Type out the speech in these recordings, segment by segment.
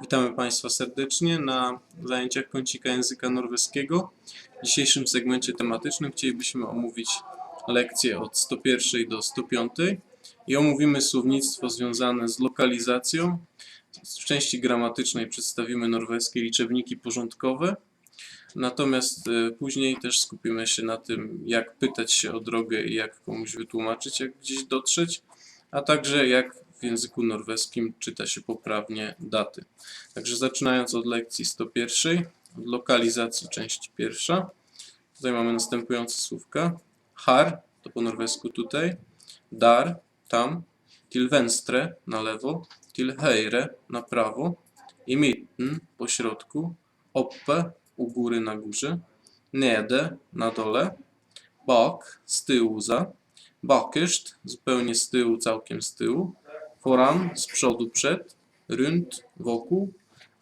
Witamy Państwa serdecznie na zajęciach kącika języka norweskiego. W dzisiejszym segmencie tematycznym chcielibyśmy omówić lekcje od 101 do 105 i omówimy słownictwo związane z lokalizacją. W części gramatycznej przedstawimy norweskie liczebniki porządkowe, natomiast e, później też skupimy się na tym, jak pytać się o drogę i jak komuś wytłumaczyć, jak gdzieś dotrzeć, a także jak w języku norweskim czyta się poprawnie daty. Także zaczynając od lekcji 101, od lokalizacji część pierwsza. Tutaj mamy następujące słówka. Har, to po norwesku tutaj. Dar, tam. Til venstre, na lewo. Til høyre, na prawo. I mitten, po środku. Oppe, u góry, na górze. Nede, na dole. Bak, z tyłu, za. Bakerst, zupełnie z tyłu, całkiem z tyłu. Foran, z przodu, przed. Runt, wokół.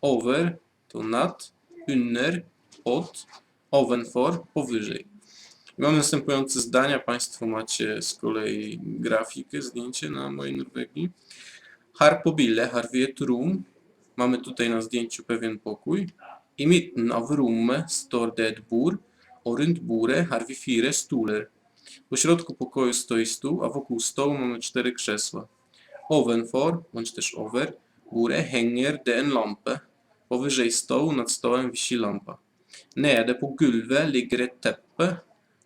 Over, to nad. Under, od. Ovenfor, powyżej. Mamy następujące zdania. Państwo macie z kolei grafikę, zdjęcie na mojej Norwegii. Har på bildet har vi ett rum. Mamy tutaj na zdjęciu pewien pokój. I mitten av rommet står det et bord, og rundt bordet har vi fire stoler. Po środku pokoju stoi stół, a wokół stołu mamy cztery krzesła. Ovenfor, bądź też over, górę hänger det en lampe. Powyżej stołu, nad stołem wisi lampa. Nede på gulvet ligger teppe.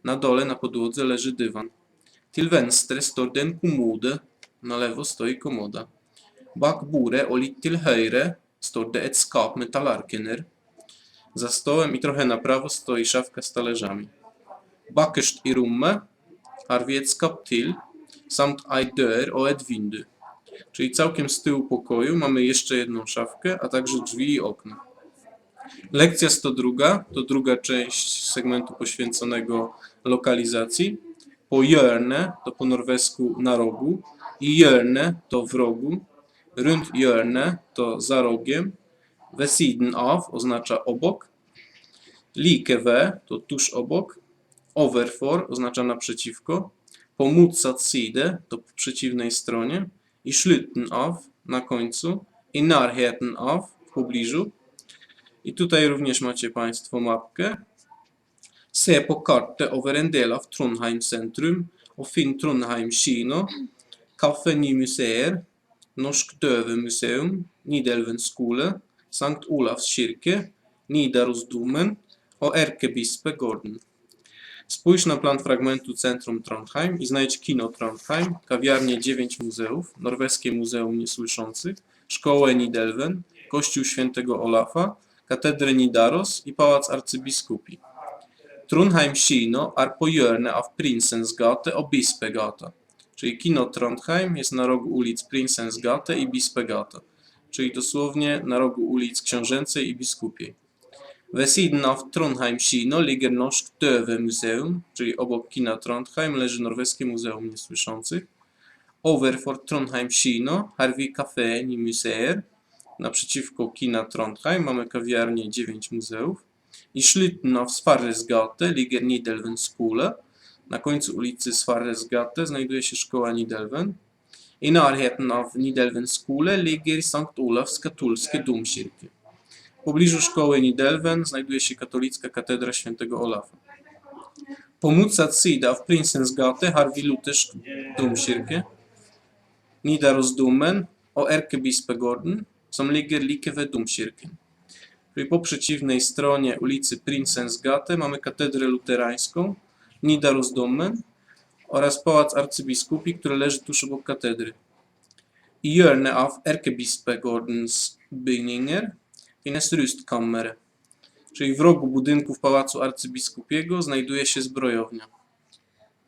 Na dole na podłodze leży dywan. Til venstre står det en kommode. Na lewo stoi komoda. Bak bordet og litt til står det et skap med tallerkener. Za stołem i trochę na prawo stoi szafka z talerzami. Bakerst i rommet har vi et skap til, samt ei dør og et vindu. Czyli całkiem z tyłu pokoju mamy jeszcze jedną szafkę, a także drzwi i okna. Lekcja 102 to druga część segmentu poświęconego lokalizacji. Po hjørne to po norwesku na rogu i hjørne to w rogu. Rundt hjørne to za rogiem. Ved siden av oznacza obok. Like ved to tuż obok. Overfor oznacza naprzeciwko. Po motsatt side to po przeciwnej stronie. I slutten av na końcu. I nærheten av w pobliżu. I tutaj również macie Państwo mapkę. Se på kartet over en del av Trondheim sentrum og finn Trondheim kino, Kaffe Ny Museer, Norsk Døvemuseum, Nidelven skole, Sankt Olavs kirke, Nidarosdomen og Erkebispegården. Spójrz na plan fragmentu Centrum Trondheim i znajdź kino Trondheim, kawiarnię 9 muzeów, Norweskie Muzeum Niesłyszących, Szkołę Nidelven, Kościół Świętego Olafa, Katedrę Nidaros i Pałac Arcybiskupi. Trondheim Kino er på av Prinsens gate og Bispegata. Czyli kino Trondheim jest na rogu ulic Prinsens gate i Bispegata. Czyli dosłownie na rogu ulic Książęcej i Biskupiej. Ved siden av Trondheim Kino ligger Norsk Døvemuseum, czyli obok kina Trondheim leży Norweskie Muzeum Niesłyszących. Overfor Trondheim Kino har vi Café Ny Museer. Naprzeciwko kina Trondheim mamy kawiarnię 9 muzeów. I slutten av Svarresgate ligger Nidelven skole. Na końcu ulicy Svarresgate znajduje się szkoła Nidelven. I nærheten av Nidelven skole ligger Sankt Olavs katolske domkirke. W pobliżu szkoły Nidelven znajduje się katolicka katedra świętego Olafa. På motsatt side av Prinsens gate har vi luthersk domkirke, Nidarosdomen og Erkebispegården, som ligger like ved domkirken. Czyli po przeciwnej stronie ulicy Prinsens gate mamy katedrę luterańską, Nidarosdomen oraz pałac arcybiskupi, który leży tuż obok katedry. I hjørnet av Erkebispegårdens bygninger finnes rustkammer, czyli w rogu budynków pałacu arcybiskupiego znajduje się zbrojownia.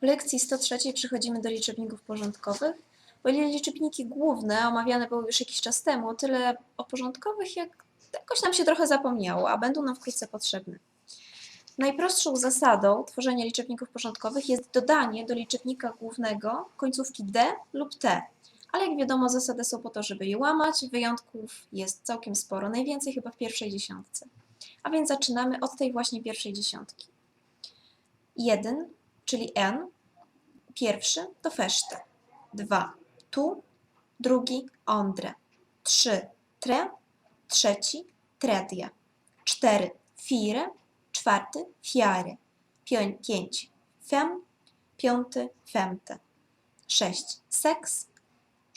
W lekcji 103 przechodzimy do liczebników porządkowych. O ile liczebniki główne omawiane były już jakiś czas temu, tyle o porządkowych jak jakoś nam się trochę zapomniało, a będą nam wkrótce potrzebne. Najprostszą zasadą tworzenia liczebników porządkowych jest dodanie do liczebnika głównego końcówki d lub t. Ale jak wiadomo, zasady są po to, żeby je łamać. Wyjątków jest całkiem sporo, najwięcej chyba w pierwszej dziesiątce. A więc zaczynamy od tej właśnie pierwszej dziesiątki. 1, czyli n, pierwszy to feszcze, 2 tu, drugi ondre, 3 tre, trzeci, tredje. Cztery, fire, czwarty. Pię- Pięć, fem, piąty, femte. Sześć, seks,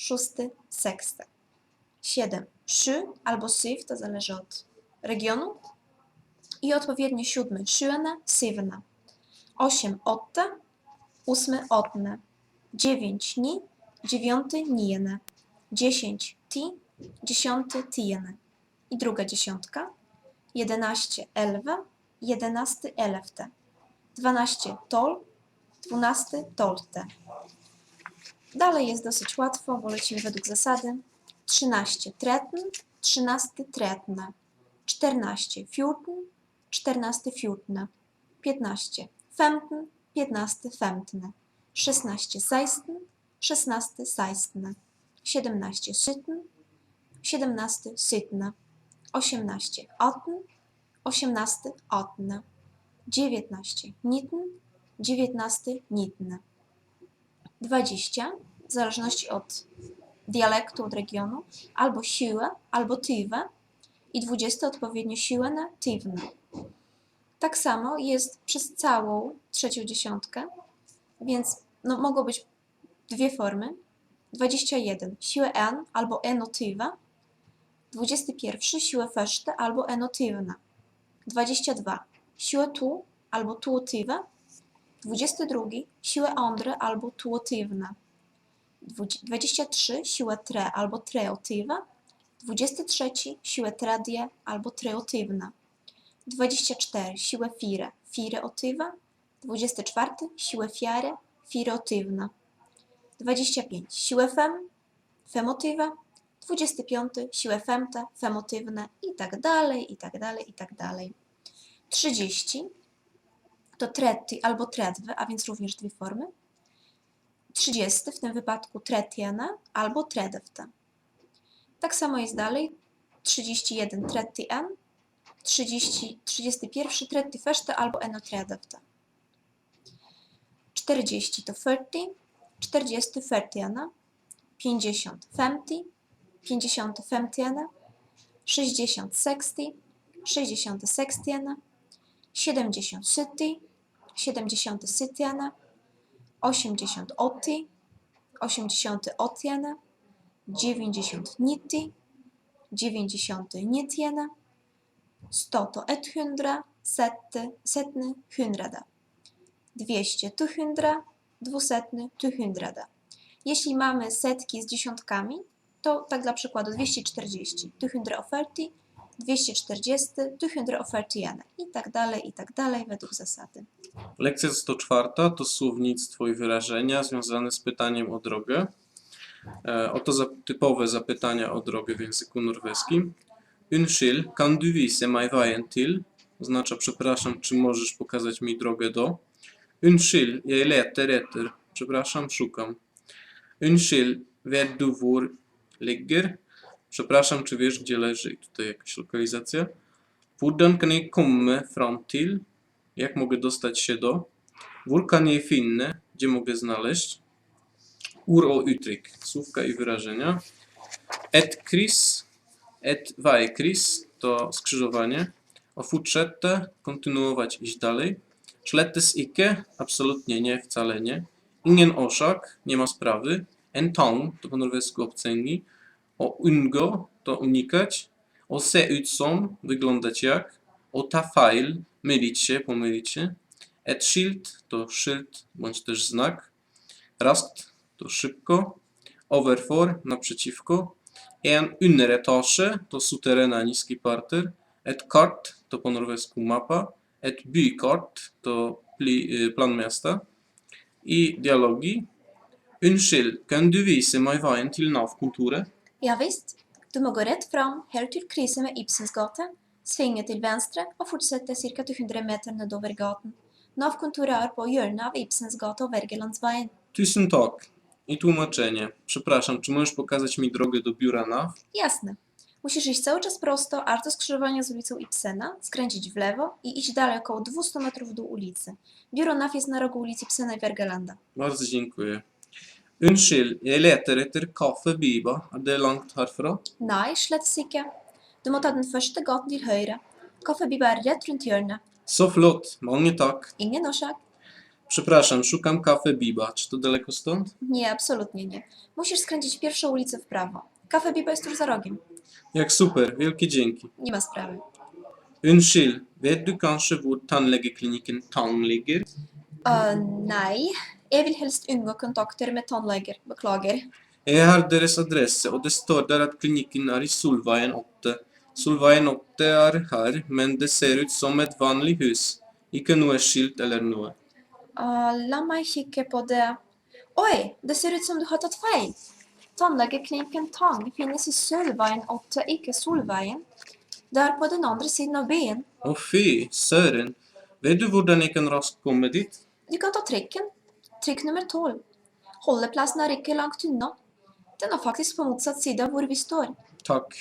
szósty, sekste. Siedem, sju albo syv, to zależy od regionu. I odpowiednio siódmy, sjuende, syvende. Osiem, åtte, ósmy, åttende. Dziewięć, ni, dziewiąty, niende. Dziesięć, ti, dziesiąty, tiende. I druga dziesiątka. Jedenaście, elve, jedenasty, elfte. Dwanaście, tol, dwunasty, tolte. Dalej jest dosyć łatwo, bo lecimy według zasady. 13 tretn, 13 tretne. 14 fjorten, 14 fjortne. 15 femten, 15 femtne. 16 sejsten, 16 sejstne. 17 sytten, 17 sytne. 18 otten, 18 ottne. 19 nitten, 19 nitne. 20, w zależności od dialektu, od regionu, albo siłę, albo tywę i 20 odpowiednio siłę na tywne. Tak samo jest przez całą trzecią dziesiątkę, więc no, mogą być dwie formy. 21 siłę n albo enotywa, 21 siłę feszte albo enotywna, 22 siłę tu albo tuotywę, 22 siłę ondre albo tuotywna, 23 siłę tre albo treotywa, 23 siłę tredje albo treotywna, 24 siłę fire, fireotywa, 24 siłę fiare, fireotywna, 25 siłę fem, femotywa, 25 siłę femte, femotywne i tak dalej, i tak dalej, i tak dalej. 30 to tretti albo tredwy, a więc również dwie formy. 30 w tym wypadku tretiene albo tredewte. Tak samo jest dalej. 31 tretti en, 30, 31 tretti feszte albo eno tredewte. 40 to 40, 40 fertiene, 50 femti, 50 femtiene, 60 sexti, 60 sextiene, 70 sytti, 70 sytiene, 80 otti, 80 ottiene, 90 nitti, 90 nittiene, 100 to etthundra, setty, setny, hundrade. 200 tuchundra, dwusetny, tuchundrade. Jeśli mamy setki z dziesiątkami, to tak dla przykładu 240 tuchundra oferti, 240 tuchundra ofertiene i tak dalej, i tak dalej według zasady. Lekcja 104 to słownictwo i wyrażenia związane z pytaniem o drogę. E, Oto za, typowe zapytania o drogę w języku norweskim. Unnskyld, kan du vise meg veien til? Oznacza przepraszam, czy możesz pokazać mi drogę do? Unnskyld, jeg leter etter. Przepraszam, szukam. Unnskyld, vet du hvor ligger? Przepraszam, czy wiesz, gdzie leży? I tutaj jakaś lokalizacja. Hvordan kan jeg komme fram til? Jak mogę dostać się do? Jeg finne? Gdzie mogę znaleźć? Ur och uttryck. Słówka i wyrażenia. Et kryss. Et vajkryss to skrzyżowanie. O fortsette. Kontynuować, iść dalej. Slettes ikke. Absolutnie nie, wcale nie. Ingen orsak. Nie ma sprawy. En to po norwesku obcęgi. O ungo to unikać. O se ut som. Wyglądać jak. O ta feil. Mylić się, pomylić się. Et schild to szyld bądź też znak. Rast to szybko. Overfor naprzeciwko. En underetage to suterena, niski parter. Et kart to po norwesku mapa. Et bykart to y, plan miasta. I dialogi. Unnskyld, kan du vise meg veien til Nav-kontoret? Ja visst, du må gå rett fram helt til krysset med Ibsens gate, svinge til venstre og fortsette ca. 200 meter nedover gaten. Nav-kontoret er på hjørnet av Ibsens gate og Wergelandsveien. Tusen tak. I tłumaczenie. Przepraszam, czy możesz pokazać mi drogę do biura NAW? Jasne. Musisz iść cały czas prosto, aż do skrzyżowania z ulicą Ibsena, skręcić w lewo i iść dalej około 200 metrów dół ulicy. Biuro NAF jest na rogu ulicy Ibsena i Wergelanda. Bardzo dziękuję. Unnskyld, jeg leter etter Kaffe Biba. Er det langt herfra? Nei, slett ikke. Du må ta den første gaten til høyre. Kaffebiba er rett rundt hjørnet. So flott, molnie tak. Ingen årsak. Przepraszam, szukam kafe Biba. Czy to daleko stąd? Nie, absolutnie nie. Musisz skręcić pierwszą ulicę w prawo. Kafe Biba jest tuż za rogiem. Jak super, wielkie dzięki. Nie ma sprawy. Unnskyld, vet du kanskje hvor tannlegeklinikken Tang ligger? Uh, nei, jeg vil helst unngå kontakter med tannleger. Beklager. Jeg har deres adresse, og det står der at klinikken er i Solveien 8. Solveien 8 er her, men det ser ut som et vanlig hus. Ikke noe skilt eller noe. Uh, la meg kikke på det. Oi, det ser ut som du har tatt feil. Tannlegeklinikken Tang finnes i Sølveien 8, ikke Solveien. Det er på den andre siden av byen. Å fy, søren. Vet du hvordan jeg kan raskt komme dit? Du kan ta trikken. Trikk nummer 12. Holdeplassen er ikke langt unna. Den er faktisk på motsatt side av hvor vi står. Tak.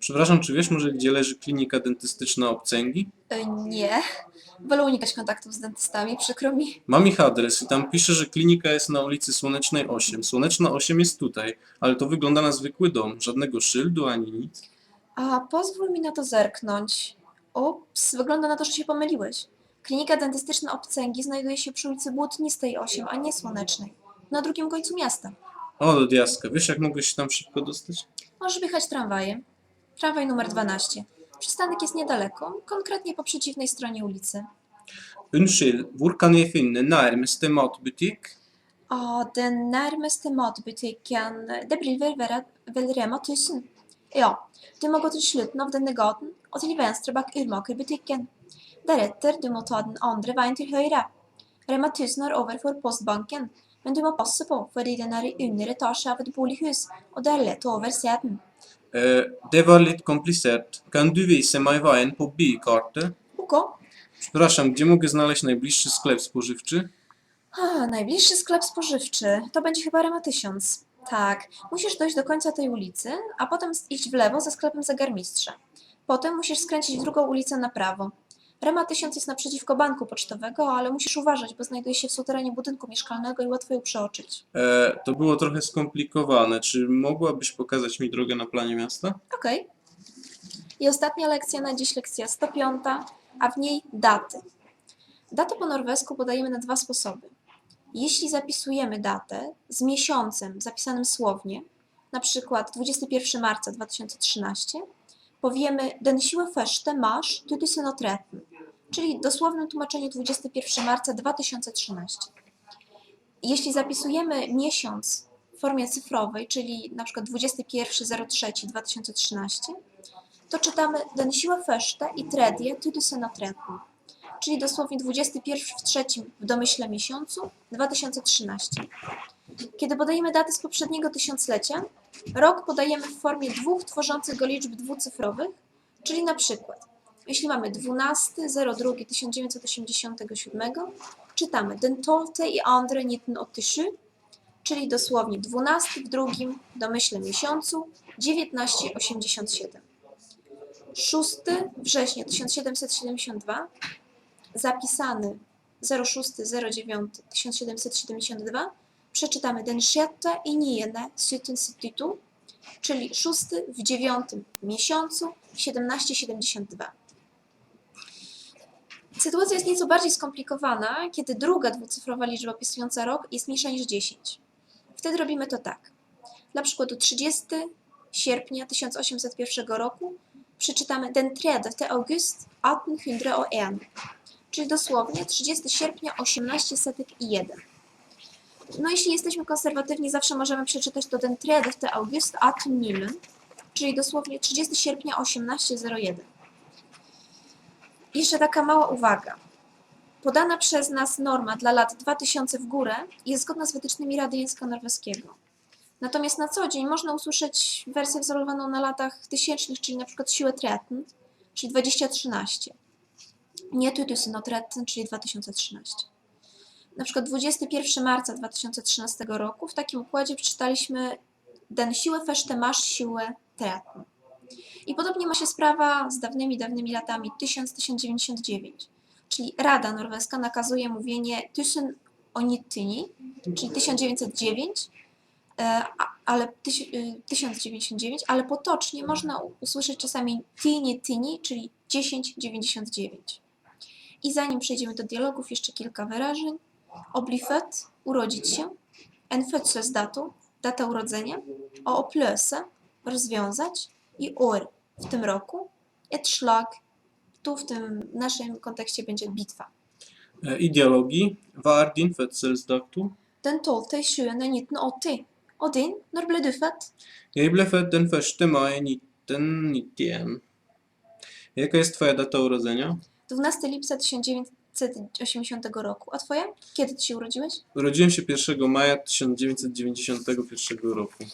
Przepraszam, czy wiesz może, gdzie leży klinika dentystyczna Obcęgi? E, nie. Wolę unikać kontaktów z dentystami, przykro mi. Mam ich adres i tam pisze, że klinika jest na ulicy Słonecznej 8. Słoneczna 8 jest tutaj, ale to wygląda na zwykły dom. Żadnego szyldu ani nic. A pozwól mi na to zerknąć. Ups, wygląda na to, że się pomyliłeś. Klinika dentystyczna Obcęgi znajduje się przy ulicy Błotnistej 8, a nie Słonecznej. Na drugim końcu miasta. O, do diaska. Wiesz, jak mogę się tam szybko dostać? Możesz wjechać tramwajem. Tramwaj numer 12. Przystanek jest niedaleko, konkretnie po przeciwnej stronie ulicy. Unnskyld, hvor kan jeg finne nærmeste matbutikk? Ja, den nærmeste matbutikken Det blir vel, være- vel Rema 1000. Ja, du må gå til slutten av denne gaten og til venstre bak urmakerbutikken. Deretter du må ta den andre veien til høyre. Rema 1000 er overfor postbanken, men du må passe på fordi den er i under etasje av et bolighus, og det er lett å overse den. Eh, det var litt komplisert. Kan du vise meg veien på bykartet? Ok. Przepraszam, gdzie mogę znaleźć najbliższy sklep spożywczy? A, najbliższy sklep spożywczy to będzie chyba Rema 1000. Tak, musisz dojść do końca tej ulicy, a potem iść w lewo za sklepem zegarmistrza. Potem musisz skręcić drugą ulicę na prawo. Rema 1000 jest naprzeciwko banku pocztowego, ale musisz uważać, bo znajduje się w suterenie budynku mieszkalnego i łatwo ją przeoczyć. E, to było trochę skomplikowane. Czy mogłabyś pokazać mi drogę na planie miasta? Okej. I ostatnia lekcja na dziś, lekcja 105, a w niej daty. Datę po norwesku podajemy na dwa sposoby. Jeśli zapisujemy datę z miesiącem zapisanym słownie, na przykład 21 marca 2013, powiemy Den 21 mars 2013, czyli dosłownym tłumaczeniu 21 marca 2013. Jeśli zapisujemy miesiąc w formie cyfrowej, czyli na przykład 21.03.2013, to czytamy Den 21 i tredje 2013, czyli dosłownie 21 w trzecim w domyśle miesiącu 2013. Kiedy podajemy daty z poprzedniego tysiąclecia, rok podajemy w formie dwóch tworzących go liczb dwucyfrowych, czyli na przykład jeśli mamy 12.02.1987, czytamy Den 12 i andre 1987, czyli dosłownie 12 w drugim domyśle miesiącu 1987. 6 września 1772, zapisany 06.09.1772, przeczytamy Den sjette i niende 1772, czyli 6 w dziewiątym miesiącu 1772. Sytuacja jest nieco bardziej skomplikowana, kiedy druga dwucyfrowa liczba opisująca rok jest mniejsza niż 10. Wtedy robimy to tak. Dla przykładu 30 sierpnia 1801 roku przeczytamy Den 30 august 1801, czyli dosłownie 30 sierpnia 1801. No jeśli jesteśmy konserwatywni, zawsze możemy przeczytać to Den 30 august 1801, czyli dosłownie 30 sierpnia 1801. Jeszcze taka mała uwaga. Podana przez nas norma dla lat 2000 w górę jest zgodna z wytycznymi Rady Języka Norweskiego. Natomiast na co dzień można usłyszeć wersję wzorowaną na latach tysięcznych, czyli na przykład siłę tretn, czyli 2013. Nie tretn, czyli 2013. Na przykład 21 marca 2013 roku w takim układzie przeczytaliśmy Den siłę fešte masz siłę tretn. I podobnie ma się sprawa z dawnymi, dawnymi latami 1099, czyli Rada Norweska nakazuje mówienie Tusen Onittyni, czyli 1909, e, ale tyś, y, 1099, ale potocznie można usłyszeć czasami tynie tyni, czyli 1099. I zanim przejdziemy do dialogów, jeszcze kilka wyrażeń. Oblifet, urodzić się. En födelsedatum, data urodzenia. O oplöse, rozwiązać. I år, w tym roku. Et schlag, tu w tym naszym kontekście będzie bitwa. E, I dialogi. Hva er din fødselsdato? Den 12. 1980. Og din, når ble du født? Jeg ble født den 1 mai 1991. Jaka jest twoja data urodzenia? 12 lipca 1980 roku. A twoja? Kiedy ty się urodziłeś? Urodziłem się 1 maja 1991 roku.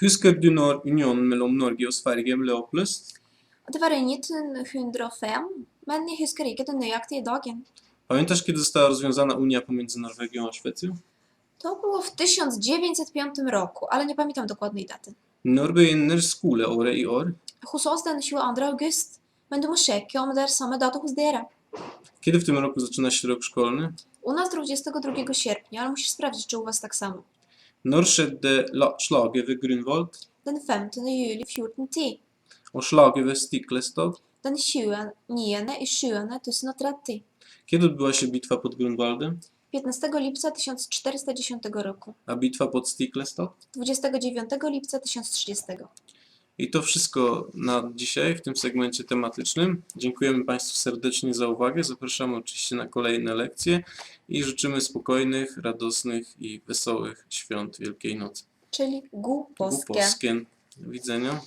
Husker du når unionen mellom Norge og Sverige ble oppløst? Det var 1905, men jeg husker ikke den nøyaktige dagen. Pamiętasz, kiedy została rozwiązana Unia pomiędzy Norwegią a Szwecją? To było w 1905 roku, ale nie pamiętam dokładnej daty. Når begynner skoleåret i år? Hos oss den 22 august, men du må sjekke om det er samme dato hos dere. Kiedy w tym roku zaczyna się rok szkolny? U nas 22 sierpnia, ale musisz sprawdzić, czy u was tak samo. Når skjedde la- slaget ved Grunwald Den 15. juli 1410, og slaget ved Stiklestad? den 29. i 7. 1030, Kiedy odbyła się bitwa pod Grunwaldem, 15 lipca 1410 roku, a bitwa pod Stiklestad? 29 lipca 1030. I to wszystko na dzisiaj w tym segmencie tematycznym. Dziękujemy Państwu serdecznie za uwagę. Zapraszamy oczywiście na kolejne lekcje i życzymy spokojnych, radosnych i wesołych świąt Wielkiej Nocy. Czyli głupowskie. Głupowskie. Do widzenia.